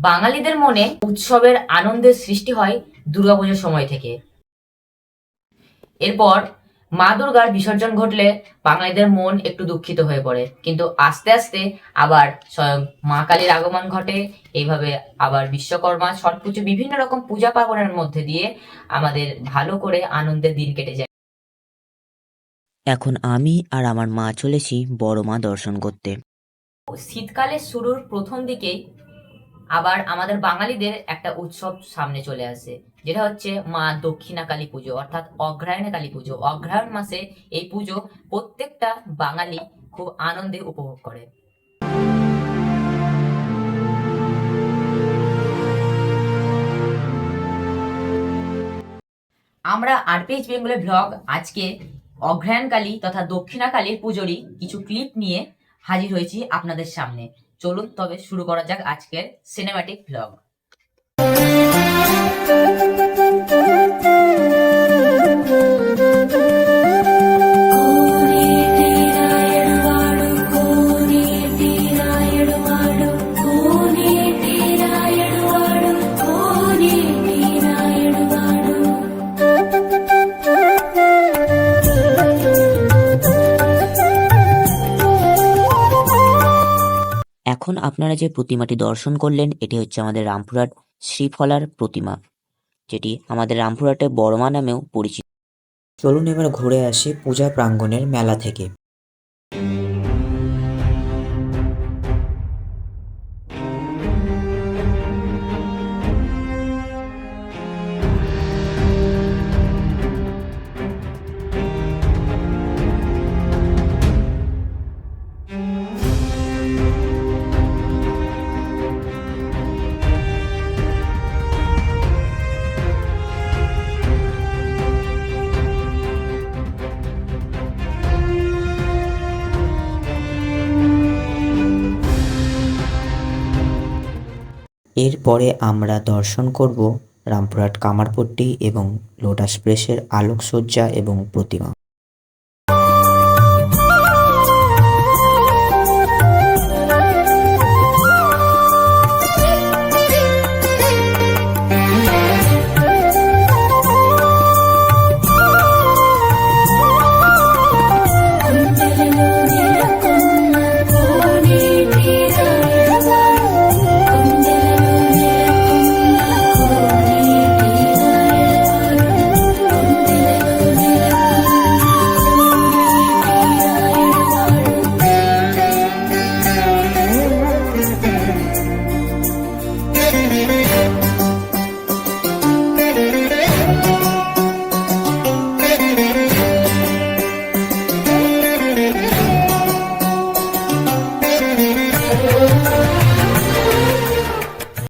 বাঙালিদের মনে উৎসবের আনন্দের সৃষ্টি হয় দুর্গাপুজোর সময় থেকে। এরপর মা দুর্গার বিসর্জন ঘটলে বাঙালিদের মন একটু দুঃখিত হয়ে পড়ে। কিন্তু আস্তে আস্তে আবার স্বয়ং মা কালীর আগমন ঘটে। এইভাবে আবার বিশ্বকর্মা ছট পুজো বিভিন্ন রকম পূজা পার্বণের মধ্যে দিয়ে আমাদের ভালো করে আনন্দের দিন কেটে যায়। এখন আমি আর আমার মা চলেছি বড় মা দর্শন করতে। শীতকালের শুরুর প্রথম দিকেই আবার আমাদের বাঙালিদের একটা উৎসব সামনে চলে আসে, যেটা হচ্ছে মা দক্ষিণা কালী পুজো, অর্থাৎ অগ্রহায়ণে কালী পুজো। অগ্রহায়ণ মাসে এই পুজো প্রত্যেকটা বাঙালি খুব আনন্দে উপভোগ করে। আমরা আরপিএইচ বেঙ্গলের ব্লগ আজকে অগ্রহায়ণ কালী তথা দক্ষিণাকালীর পুজোরই কিছু ক্লিপ নিয়ে হাজির হয়েছি আপনাদের সামনে। চলুন তবে শুরু করা যাক আজকের সিনেমাটিক ব্লগ এখন আপনারা যে প্রতিমাটি দর্শন করলেন, এটি হচ্ছে আমাদের রামপুরহাট শ্রীফলার প্রতিমা, যেটি আমাদের রামপুরহাটে বড়মা নামেও পরিচিত। চলুন এবার ঘুরে আসি পূজা প্রাঙ্গণের মেলা থেকে। এরপরে আমরা দর্শন করব রামপুরহাট কামারপট্টি এবং লোটাস প্রেসের আলোকসজ্জা এবং প্রতিমা।